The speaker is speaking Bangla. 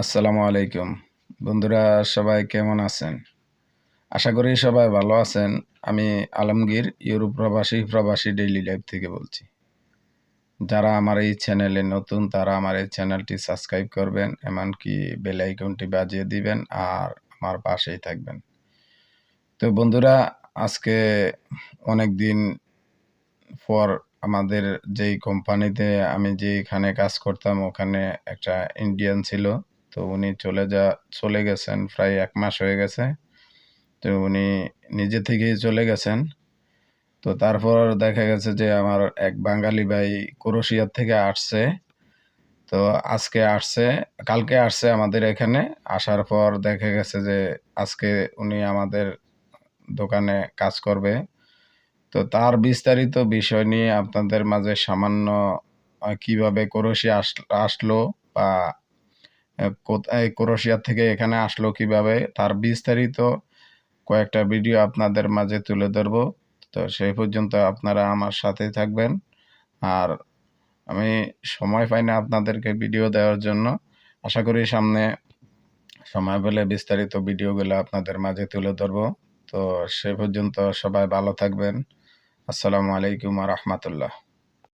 আসসালামু আলাইকুম। বন্ধুরা, সবাই কেমন আছেন? আশা করি সবাই ভালো আছেন। আমি আলমগীর, ইউরোপ প্রবাসী প্রবাসী ডেইলি লাইফ থেকে বলছি। যারা আমার এই চ্যানেলে নতুন, তারা আমার এই চ্যানেলটি সাবস্ক্রাইব করবেন, এমনকি বেল আইকনটি বাজিয়ে দিবেন আর আমার পাশেই থাকবেন। তো বন্ধুরা, আজকে অনেক দিন পর আমাদের যেই কোম্পানিতে আমি যেখানে কাজ করতাম, ওখানে একটা ইন্ডিয়ান ছিল। তো উনি চলে যা, চলে গেছেন, প্রায় এক মাস হয়ে গেছে। তো উনি নিজে থেকেই চলে গেছেন। তো তারপর দেখা গেছে যে আমার এক বাঙালি ভাই ক্রোশিয়ার থেকে আসছে। তো আজকে আসছে, কালকে আসছে আমাদের এখানে। আসার পর দেখা গেছে যে আজকে উনি আমাদের দোকানে কাজ করবে। তো তার বিস্তারিত বিষয় নিয়ে আপনাদের মাঝে সামান্য কীভাবে ক্রোশিয়া আসলো বা কোথায় ক্রোশিয়া থেকে এখানে আসলো কীভাবে, তার বিস্তারিত কয়েকটা ভিডিও আপনাদের মাঝে তুলে ধরব। তো সেই পর্যন্ত আপনারা আমার সাথে থাকবেন। আর আমি সময় পাই না আপনাদেরকে ভিডিও দেওয়ার জন্য। আশা করি সামনে সময় পেলে বিস্তারিত ভিডিওগুলো আপনাদের মাঝে তুলে ধরব। তো সে পর্যন্ত সবাই ভালো থাকবেন। আসসালামু আলাইকুম রহমতুল্লাহ।